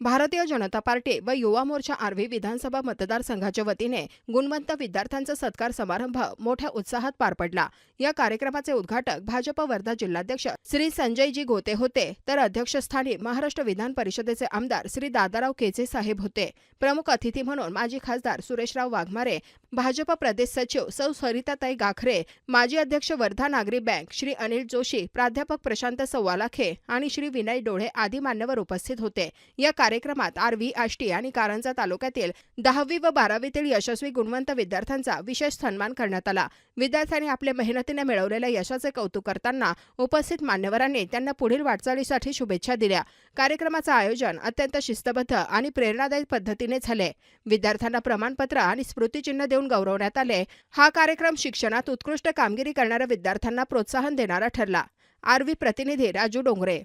Bharatiya Janata party व युवा मोर्चा आर्वी विधानसभा मतदारसंघाच्या वतीने गुणवंत विद्यार्थ्यांचा सत्कार समारंभ मोठ्या उत्साहात पार पडला. या कार्यक्रमाचे उद्घाटक भाजप वर्धा जिल्हाध्यक्ष श्री संजयजी गोते होते तर अध्यक्षस्थानी महाराष्ट्र विधान परिषदेचे आमदार श्री दादाराव केचे साहेब होते. प्रमुख अतिथी म्हणून माजी खासदार सुरेशराव वाघमारे भाजप प्रदेश सचिव सौ सरिताताई गाखरे माजी अध्यक्ष वर्धा नागरी बँक श्री अनिल जोशी प्राध्यापक प्रशांत सव्वालाखे आणि श्री विनय डोळे आदी मान्यवर उपस्थित होते. या कार्यक्रमात आर्वी आष्टी आणि कारंजा तालुक्यातील दहावी व बारावीतील यशस्वी गुणवंत विद्यार्थ्यांचा विशेष सन्मान करण्यात आला. विद्यार्थ्यांनी आपल्या मेहनतीने मिळवलेल्या यशाचे कौतुक करताना उपस्थित मान्यवरांनी त्यांना पुढील वाटचालीसाठी शुभेच्छा दिल्या. कार्यक्रमाचं आयोजन अत्यंत शिस्तबद्ध आणि प्रेरणादायी पद्धतीने झाले. विद्यार्थ्यांना प्रमाणपत्र आणि स्मृतिचिन्ह देऊन गौरवण्यात आले. हा कार्यक्रम शिक्षणात उत्कृष्ट कामगिरी करणाऱ्या विद्यार्थ्यांना प्रोत्साहन देणारा ठरला. आरवी प्रतिनिधी राजू डोंगरे.